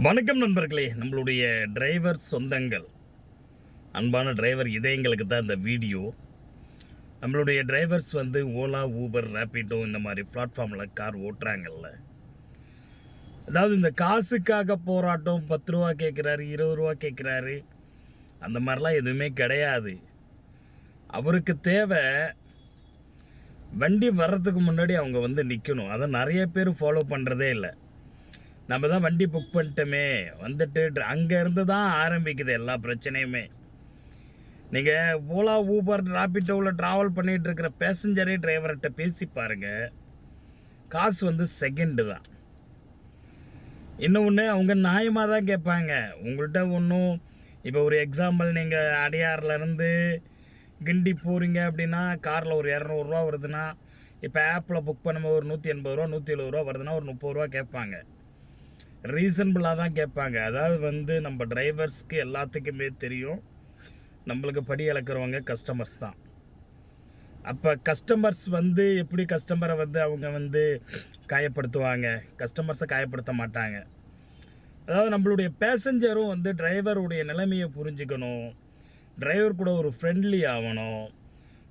வணக்கம் நண்பர்களே நம்மளுடைய டிரைவர் சொந்தங்கள். அன்பான டிரைவர் இதயங்களுக்கு தான் இந்த வீடியோ நம்மளுடைய டிரைவர்ஸ் வந்து ஓலா ஊபர் ரேப்பிடோ இந்த மாதிரி பிளாட்ஃபார்மில் கார் ஓட்டுறாங்கல்ல. அதாவது இந்த காசுக்காக போராட்டம் பத்து ரூபா கேட்குறாரு இருபது ரூபா கேட்குறாரு அந்த மாதிரிலாம் எதுவுமே கிடையாது. அவருக்கு தேவை வண்டி வர்றதுக்கு முன்னாடி அவங்க வந்து நிற்கணும் அதை நிறைய பேர் ஃபாலோ பண்ணுறதே இல்லை. நம்ம தான் வண்டி புக் பண்ணிட்டோமே. வந்துட்டு அங்கேருந்து தான் ஆரம்பிக்குது எல்லா பிரச்சனையுமே. நீங்கள் ஓலா ஊபர் ராபிட்டோவில் ட்ராவல் பண்ணிகிட்டு இருக்கிற பேசஞ்சரே டிரைவர்கிட்ட பேசி பாருங்கள் காசு வந்து செகண்டு தான். இன்னொன்று அவங்க நியாயமாக தான் கேட்பாங்க. உங்கள்கிட்ட ஒன்றும் இப்போ ஒரு எக்ஸாம்பிள் நீங்கள் அடையாறுலேருந்து கிண்டி போகிறீங்க அப்படின்னா காரில் ஒரு இரநூறுவா வருதுன்னா இப்போ ஆப்பில் புக் பண்ணும்போது ஒரு நூற்றி எண்பது ரூபா நூற்றி எழுபது ரூபா வருதுன்னா ஒரு முப்பது ரூபா கேட்பாங்க. ரீசனபிளாக தான் கேட்பாங்க. அதாவது வந்து நம்ம டிரைவர்ஸ்க்கு எல்லாத்துக்குமே தெரியும். நம்மளுக்கு படி இழக்கிறவங்க கஸ்டமர்ஸ் தான். அப்போ கஸ்டமர்ஸ் வந்து எப்படி கஸ்டமரை வந்து அவங்க வந்து காயப்படுத்துவாங்க? கஸ்டமர்ஸை காயப்படுத்த மாட்டாங்க. அதாவது நம்மளுடைய பேசஞ்சரும் வந்து டிரைவருடைய நிலைமையை புரிஞ்சுக்கணும். டிரைவர் கூட ஒரு ஃப்ரெண்ட்லி ஆகணும்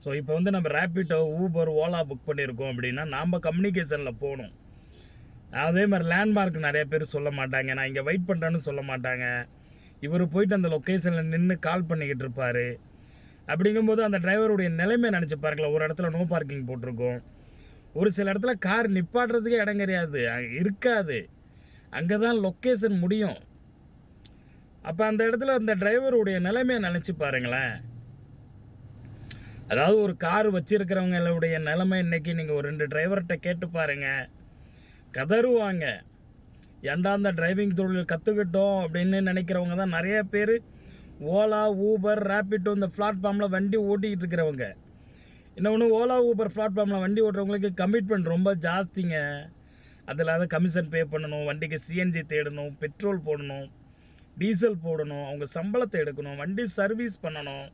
ஸோ இப்போ வந்து நம்ம ரேப்பிட்டோ ஊபர் ஓலா புக் பண்ணியிருக்கோம் அப்படின்னா நாம் கம்யூனிகேஷனில் போகணும். அதே மாதிரி லேண்ட்மார்க் நிறைய பேர் சொல்ல மாட்டாங்க. நான் இங்கே வெயிட் பண்ணுறேன்னு சொல்ல மாட்டாங்க. இவர் போயிட்டு அந்த லொக்கேஷனில் நின்று கால் பண்ணிக்கிட்டு இருப்பார். அப்படிங்கும்போது அந்த டிரைவருடைய நிலைமை நினச்சி பாருங்களேன். ஒரு இடத்துல நோ பார்க்கிங் போட்டிருக்கோம். ஒரு சில இடத்துல கார் நிப்பாட்டுறதுக்கே இடம் கிடையாது. இருக்காது. அங்கே தான் லொக்கேஷன் முடியும். அப்போ அந்த இடத்துல அந்த டிரைவருடைய நிலைமையை நினச்சி பாருங்களேன். அதாவது ஒரு கார் வச்சுருக்கிறவங்களுடைய நிலைமை இன்னைக்கு நீங்கள் ஒரு ரெண்டு டிரைவர்கிட்ட கேட்டு பாருங்கள் கதறுவாங்க. ஏன்டா அந்த டிரைவிங் தொழில் கற்றுக்கிட்டோம் அப்படின்னு நினைக்கிறவங்க தான் நிறைய பேர். ஓலா ஊபர் ரேப்பிட்டோ இந்த பிளாட்ஃபார்மில் வண்டி ஓட்டிக்கிட்டு இருக்கிறவங்க. இன்னொன்று ஓலா ஊபர் பிளாட்ஃபார்மில் வண்டி ஓட்டுறவங்களுக்கு கமிட்மெண்ட் ரொம்ப ஜாஸ்திங்க. அதில் அதை கமிஷன் பே பண்ணணும் வண்டிக்கு சிஎன்ஜி தேடணும் பெட்ரோல் போடணும் டீசல் போடணும் அவங்க சம்பளத்தை எடுக்கணும் வண்டி சர்வீஸ் பண்ணணும்.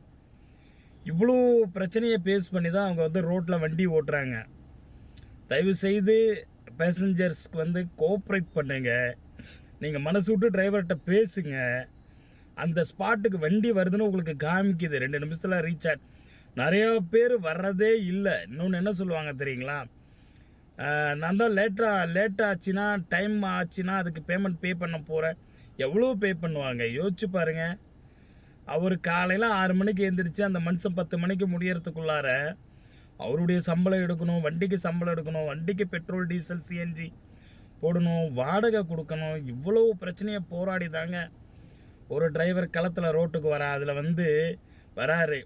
இவ்வளோ பிரச்சனையை பேஸ் பண்ணி தான் அவங்க வந்து ரோட்டில் வண்டி ஓட்டுறாங்க. தயவு செய்து பேசஞ்சர்ஸ்க்கு வந்து கோஆப்ரேட் பண்ணுங்க. நீங்கள் மனசு விட்டு டிரைவர்கிட்ட பேசுங்க. அந்த ஸ்பாட்டுக்கு வண்டி வருதுன்னு உங்களுக்கு காமிக்குது. ரெண்டு நிமிஷத்தில் ரீச் ஆட் நிறையா பேர் வர்றதே இல்லை. இன்னொன்று என்ன சொல்லுவாங்க தெரியுங்களா? நான் தான் லேட்டாக லேட் ஆச்சுன்னா டைம் ஆச்சுன்னா அதுக்கு பேமெண்ட் பே பண்ண போகிறேன் எவ்வளோ பே பண்ணுவாங்க? யோசிச்சு பாருங்கள் அவர் காலையில் ஆறு மணிக்கு எழுந்திரிச்சு அந்த மனுஷன் பத்து மணிக்கு முடியறதுக்குள்ளார அவருடைய சம்பளம் எடுக்கணும் வண்டிக்கு சம்பளம் எடுக்கணும் வண்டிக்கு பெட்ரோல் டீசல் சிஎன்ஜி போடணும் வாடகை கொடுக்கணும். இவ்வளோ பிரச்சனையை போராடி தாங்க ஒரு டிரைவர் களத்தில் ரோட்டுக்கு வரா அதில் வந்து வராரு.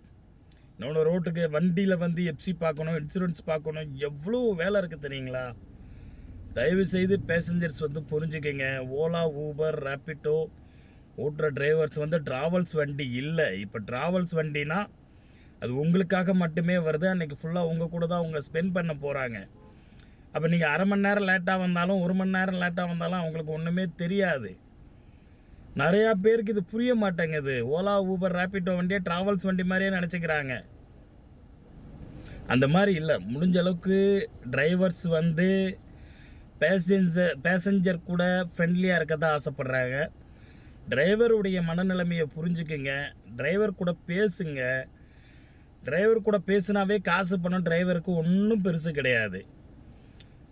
இன்னொன்று ரோட்டுக்கு வண்டியில் வந்து எப்சி பார்க்கணும் இன்சூரன்ஸ் பார்க்கணும். எவ்வளோ வேலை இருக்குது தெரியுங்களா? தயவு செய்து பேசஞ்சர்ஸ் வந்து புரிஞ்சுக்கங்க. ஓலா ஊபர் ரேப்பிட்டோ ஓட்டுற டிரைவர்ஸ் வந்து ட்ராவல்ஸ் வண்டி இல்லை. இப்போ ட்ராவல்ஸ் வண்டினா அது உங்களுக்காக மட்டுமே வருது. அன்றைக்கி ஃபுல்லாக உங்கள் கூட தான் அவங்க ஸ்பெண்ட் பண்ண போகிறாங்க அப்போ நீங்கள் அரை மணி நேரம் லேட்டாக வந்தாலும் ஒரு மணி நேரம் லேட்டாக வந்தாலும் அவங்களுக்கு ஒன்றுமே தெரியாது. நிறையா பேருக்கு இது புரிய மாட்டேங்குது. ஓலா ஊபர் ரேப்பிட்டோ வண்டியே ட்ராவல்ஸ் வண்டி மாதிரியே நினச்சிக்கிறாங்க. அந்த மாதிரி இல்லை. முடிஞ்ச அளவுக்கு டிரைவர்ஸ் வந்து பேசஞ்சர் பேசஞ்சர் கூட ஃப்ரெண்ட்லியாக இருக்க தான் ஆசைப்பட்றாங்க. டிரைவருடைய மனநிலைமையை புரிஞ்சுக்குங்க. டிரைவர் கூட பேசுங்க. டிரைவர் கூட பேசினாவே காசு பணம் டிரைவருக்கு ஒன்றும் பெருசு கிடையாது.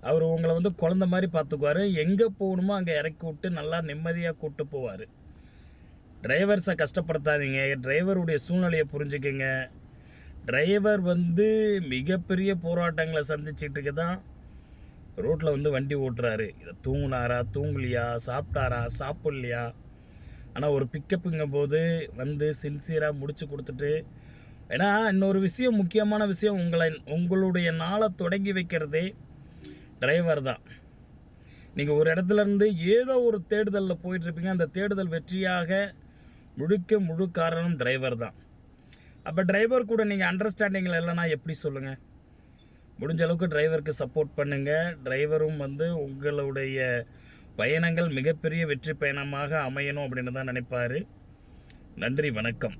அவர் உங்களை வந்து குழந்த மாதிரி பார்த்துக்குவார். எங்கே போகணுமோ அங்கே இறக்கி விட்டு நல்லா நிம்மதியாக கூப்பிட்டு போவார். டிரைவர்ஸை கஷ்டப்படுத்தாதீங்க. டிரைவருடைய சூழ்நிலையை புரிஞ்சுக்கங்க. டிரைவர் வந்து மிகப்பெரிய போராட்டங்களை சந்திச்சுட்டுக்கு தான் ரோட்டில் வந்து வண்டி ஓட்டுறாரு. இதை தூங்கினாரா தூங்கலையா சாப்பிட்டாரா சாப்பிட்லையா? ஆனால் ஒரு பிக்கப்புங்கும் போது வந்து சின்சியராக முடிச்சு கொடுத்துட்டு ஏன்னா இன்னொரு விஷயம் முக்கியமான விஷயம் உங்களை உங்களுடைய நாளை தொடங்கி வைக்கிறதே டிரைவர் தான். நீங்கள் ஒரு இடத்துலேருந்து ஏதோ ஒரு தேடுதலில் போயிட்டுருப்பீங்க. அந்த தேடுதல் வெற்றியாக முழுக்க முழு காரணம் டிரைவர் தான். அப்போ டிரைவர் கூட நீங்கள் அண்டர்ஸ்டாண்டிங்கில் இல்லைன்னா எப்படி சொல்லுங்கள் முடிஞ்ச அளவுக்கு டிரைவருக்கு சப்போர்ட் பண்ணுங்கள் டிரைவரும் வந்து உங்களுடைய பயணங்கள் மிகப்பெரிய வெற்றி பயணமாக அமையணும் அப்படின்னு தான் நினைப்பார். நன்றி வணக்கம்.